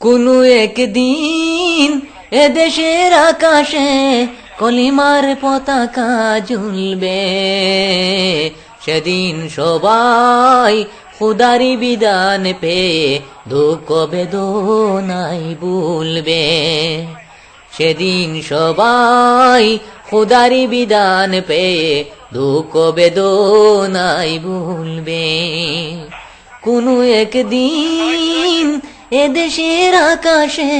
কোনো একদিন এদেশের আকাশে কলিমার পতাকা ঝুলবে। সেদিন সবাই খুদারি বিধান পেয়ে দুঃখ বেদনাই ভুলবে। সেদিন সবাই খুদারি বিধান পেয়ে দুঃখ বেদনাই ভুলবে। কোনো একদিন এদেশের আকাশে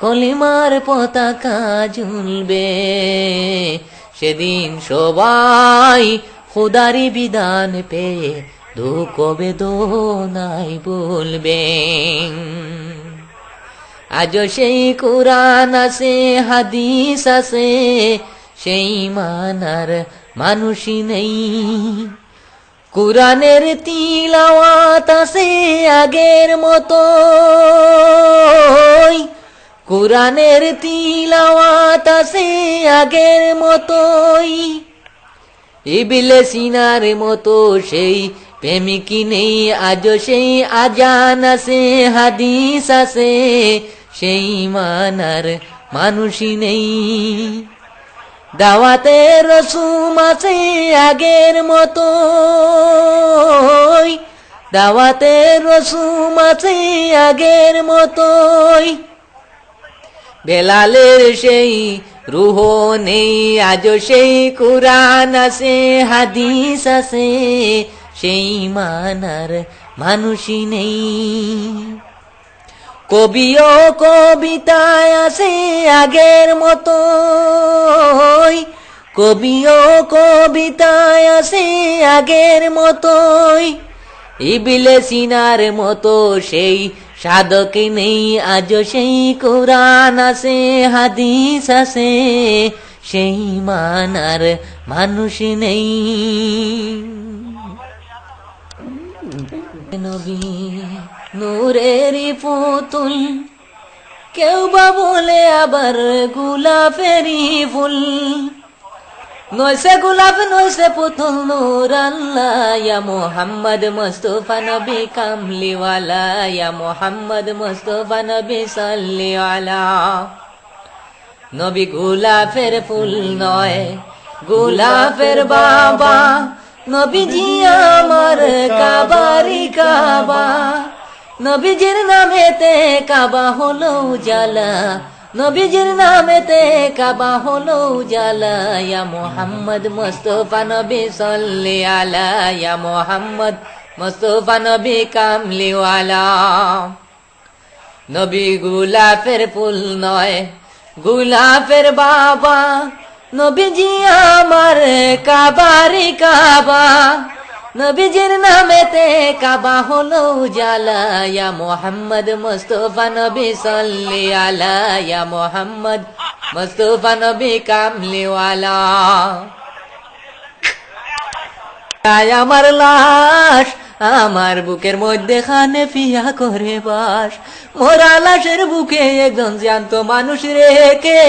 কলিমার পতাকা ঝুলবে। সেদিন সবাই খুদারি বিধান পেয়ে দুঃখ বেদনাই বলবে আজ সেই কোরআন আছে, হাদিস আছে সেই মানার মানুষই নেই। কোরআনের তিলাওয়াত আছে আগের মতো। কোরআনের তিলাওয়াত আছে আগের মতোই। ইবিলে সিনার মতো সেই প্রেমিকি নেই। আজ সেই আজান আছে, হাদিস আছে। সেই মানার মানুষই নেই। দাওয়াতে রসুম আছে আগের মতো। দাওয়াতে রসুম আছে আগের মতোই বেলালের সেই রুহ নেই আজ সেই কোরআন আছে, হাদিস আছে। সেই মানার মানুষই নেই। কবিও কবিতায় আছে আগের মতো। কবিও কবিতায় আছে আগের মতোই। ইবিলে সিনার মতো সেই সাধক নেই আজ সেই কোরআন আছে, হাদিস আছে, সেই মানার মানুষ নেই। নবী নূরেরই পুতুল। কেউ বা বলে আবার গুলাফেরি ফুল। নয়সে গোলাপ নয়সে পুতুল, নূর আল্লাহ, ইয়া মোহাম্মদ মুস্তফা নবী কামলিওয়ালা, ইয়া মোহাম্মদ মুস্তফা নবী সাল্লিওয়ালা। নবী গোলাপের ফুল নয়, গোলাপের বাবা। নবীজি আমার কাবারি কাবা। নবীজির নামেতে কাবা হলো জালা নবীজির নামেতে কাবা হলো জালা ইয়া মোহাম্মদ মুস্তফা নবী সাল্লি আলা। মোহাম্মদ মুস্তফা নবী কামলিওয়ালা নবী গুলাফের ফুল নয়, গুলাফের বাবা। নবীজি আমার কাবারি কাবা। নবীজির নামেতে কাবা হলো জালা ইয়া মোহাম্মদ মুস্তফা নবী সাল্লি আলায়া মোহাম্মদ মুস্তফা নবী কামলিওয়ালা। তাই আমার লাশ, আমার বুকের মধ্যে খানে ফিয়া করে বাস। মোরা লাশের বুকে একজন জ্যান্ত মানুষ রেখে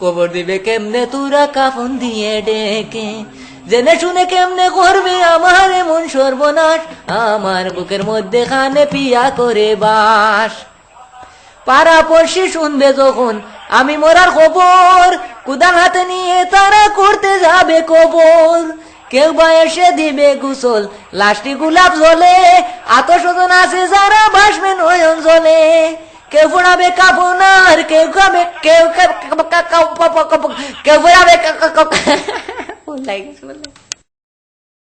কবর দিবে কেমনে? তুরা কাফন দিয়ে ডেকে। জেনে শুনে কেমনে করবে আমার এমন সর্বনাশ আমার বুকের মধ্যে খানে পিয়া করে বাস পাড়া পড়শি শুনবে যখন আমি মরার খবর কুদার হাতে নিয়ে তারা করতে যাবে কবর কেউ বা এসে দিবে গুসল লাশটি গোলাপ জলে আতসদন আছে যারা ভাসবে নয়ন জলে কেউ ফোড়াবে কাপনার কেউ খাবে কেউ কেউ ফোড়াবে लाइक